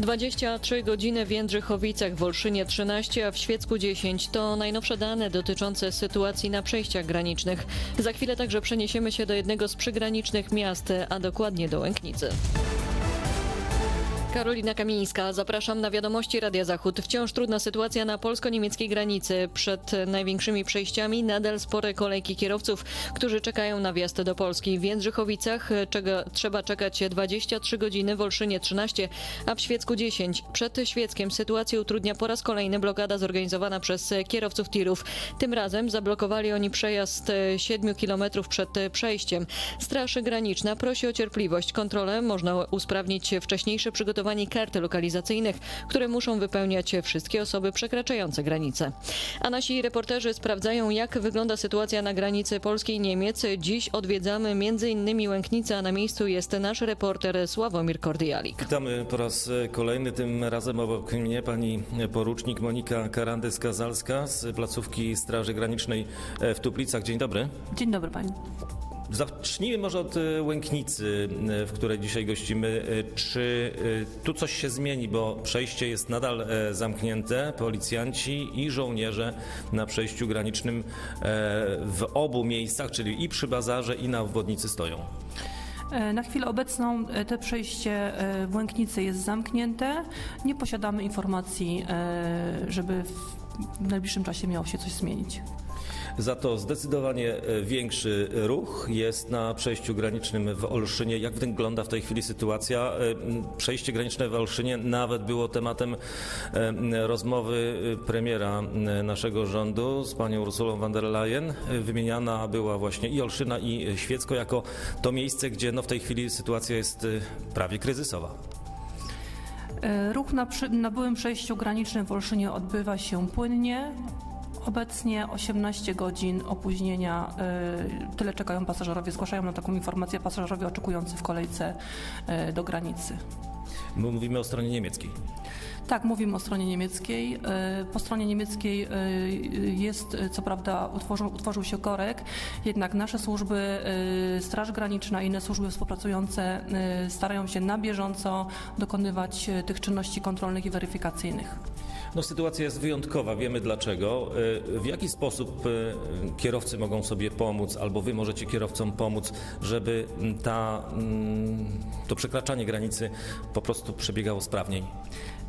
23 godziny w Jędrzychowicach, w Olszynie 13, a w Świecku 10 to najnowsze dane dotyczące sytuacji na przejściach granicznych. Za chwilę także przeniesiemy się do jednego z przygranicznych miast, a dokładnie do Łęknicy. Karolina Kamińska, zapraszam na wiadomości Radia Zachód. Wciąż trudna sytuacja na polsko-niemieckiej granicy. Przed największymi przejściami nadal spore kolejki kierowców, którzy czekają na wjazd do Polski. W Jędrzychowicach czego, trzeba czekać 23 godziny, w Olszynie 13, a w Świecku 10. Przed Świeckiem sytuację utrudnia po raz kolejny blokada zorganizowana przez kierowców tirów. Tym razem zablokowali oni przejazd 7 km przed przejściem. Straż Graniczna prosi o cierpliwość. Kontrolę można usprawnić wcześniejsze przygotowanie kart lokalizacyjnych, które muszą wypełniać wszystkie osoby przekraczające granicę. A nasi reporterzy sprawdzają, jak wygląda sytuacja na granicy Polski i Niemiec. Dziś odwiedzamy m.in. Łęknicę, a na miejscu jest nasz reporter Sławomir Kordialik. Witamy po raz kolejny, tym razem obok mnie pani porucznik Monika Karandys-Kazalska z placówki Straży Granicznej w Tuplicach. Dzień dobry. Dzień dobry pani. Zacznijmy może od e, Łęknicy, e, w której dzisiaj gościmy. E, Czy tu coś się zmieni, bo przejście jest nadal e, zamknięte, policjanci i żołnierze na przejściu granicznym e, w obu miejscach, czyli i przy bazarze i na obwodnicy stoją. E, Na chwilę obecną te przejście w Łęknicy jest zamknięte. Nie posiadamy informacji, żeby w najbliższym czasie miało się coś zmienić. Za to zdecydowanie e, większy ruch jest na przejściu granicznym w Olszynie. Jak wygląda w tej chwili sytuacja? E, Przejście graniczne w Olszynie nawet było tematem rozmowy e, premiera naszego rządu z panią Ursulą von der Leyen. Wymieniana była właśnie i Olszyna i Świecko jako to miejsce, gdzie no w tej chwili sytuacja jest prawie kryzysowa. E, Ruch na, na byłym przejściu granicznym w Olszynie odbywa się płynnie. Obecnie 18 godzin opóźnienia, e, tyle czekają pasażerowie, zgłaszają nam taką informację pasażerowie oczekujący w kolejce e, do granicy. My mówimy o stronie niemieckiej. Tak, mówimy o stronie niemieckiej. E, Po stronie niemieckiej e, jest, e, co prawda, utworzył, utworzył się korek, jednak nasze służby, Straż Graniczna i inne służby współpracujące starają się na bieżąco dokonywać tych czynności kontrolnych i weryfikacyjnych. No, sytuacja jest wyjątkowa, wiemy dlaczego. W jaki sposób kierowcy mogą sobie pomóc, albo wy możecie kierowcom pomóc, żeby mm, ta, mm, to przekraczanie granicy po prostu przebiegało sprawniej?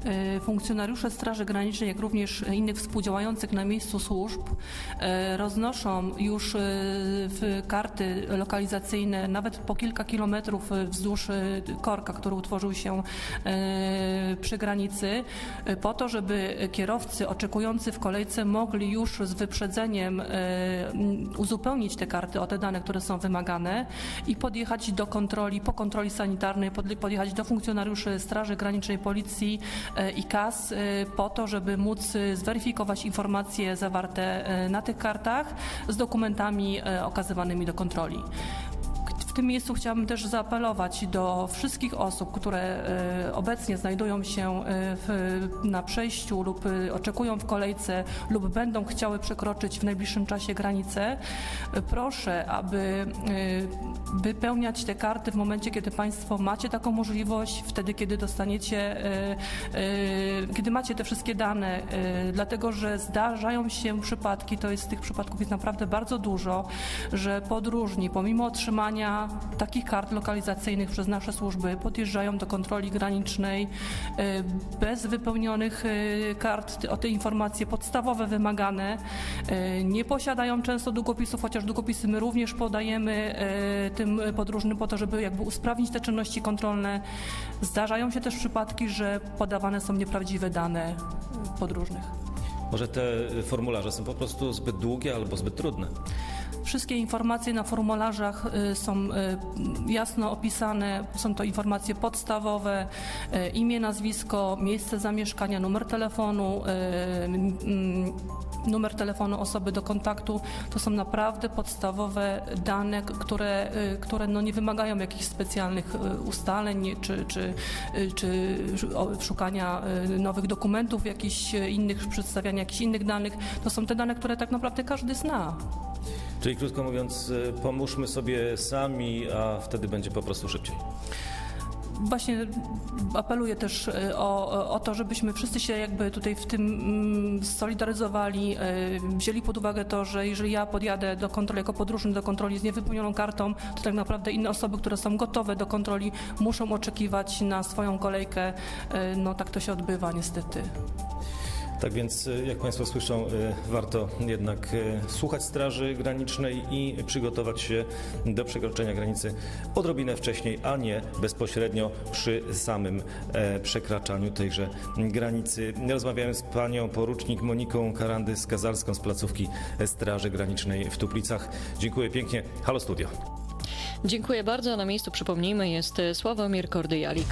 E, Funkcjonariusze Straży Granicznej, jak również innych współdziałających na miejscu służb e, roznoszą już e, karty lokalizacyjne nawet po kilka kilometrów wzdłuż korka, który utworzył się przy granicy, po to, żeby kierowcy oczekujący w kolejce mogli już z wyprzedzeniem uzupełnić te karty o te dane, które są wymagane i podjechać do kontroli, po kontroli sanitarnej, podjechać do funkcjonariuszy Straży Granicznej, Policji i KAS e, po to, żeby móc e, zweryfikować informacje zawarte e, na tych kartach z dokumentami e, okazywanymi do kontroli. W tym miejscu chciałabym też zaapelować do wszystkich osób, które e, obecnie znajdują się e, w, na przejściu lub e, oczekują w kolejce lub będą chciały przekroczyć w najbliższym czasie granicę. Proszę, aby wypełniać te karty w momencie, kiedy Państwo macie taką możliwość, wtedy, kiedy dostaniecie, kiedy macie te wszystkie dane, dlatego że zdarzają się przypadki, to jest tych przypadków jest naprawdę bardzo dużo, że podróżni pomimo otrzymania takich kart lokalizacyjnych przez nasze służby podjeżdżają do kontroli granicznej e, bez wypełnionych e, kart o te informacje podstawowe wymagane. E, Nie posiadają często długopisów, chociaż długopisy my również podajemy tym podróżnym po to, żeby jakby usprawnić te czynności kontrolne. Zdarzają się też przypadki, że podawane są nieprawdziwe dane podróżnych. Może te formularze są po prostu zbyt długie albo zbyt trudne? Wszystkie informacje na formularzach y, są y, jasno opisane. Są to informacje podstawowe, y, imię, nazwisko, miejsce zamieszkania, numer telefonu, y, numer telefonu osoby do kontaktu. To są naprawdę podstawowe dane, które, y, które no nie wymagają jakichś specjalnych y, ustaleń czy, czy, y, czy szukania nowych dokumentów, jakichś innych, przedstawiania jakichś innych danych. To są te dane, które tak naprawdę każdy zna. Czyli krótko mówiąc, pomóżmy sobie sami, a wtedy będzie po prostu szybciej. Właśnie apeluję też e, o, o to, żebyśmy wszyscy się jakby tutaj w tym mm, solidaryzowali, e, wzięli pod uwagę to, że jeżeli ja podjadę do kontroli jako podróżny do kontroli z niewypełnioną kartą, to tak naprawdę inne osoby, które są gotowe do kontroli, muszą oczekiwać na swoją kolejkę. E, No tak to się odbywa niestety. Tak więc, e, jak Państwo słyszą, e, warto jednak e, słuchać Straży Granicznej i przygotować się do przekroczenia granicy odrobinę wcześniej, a nie bezpośrednio przy samym e, przekraczaniu tejże granicy. Rozmawiałem z panią porucznik Moniką Karandy-Skazarską z placówki Straży Granicznej w Tuplicach. Dziękuję pięknie. Halo Studio. Dziękuję bardzo. Na miejscu, przypomnijmy, jest Sławomir Kordyjalik.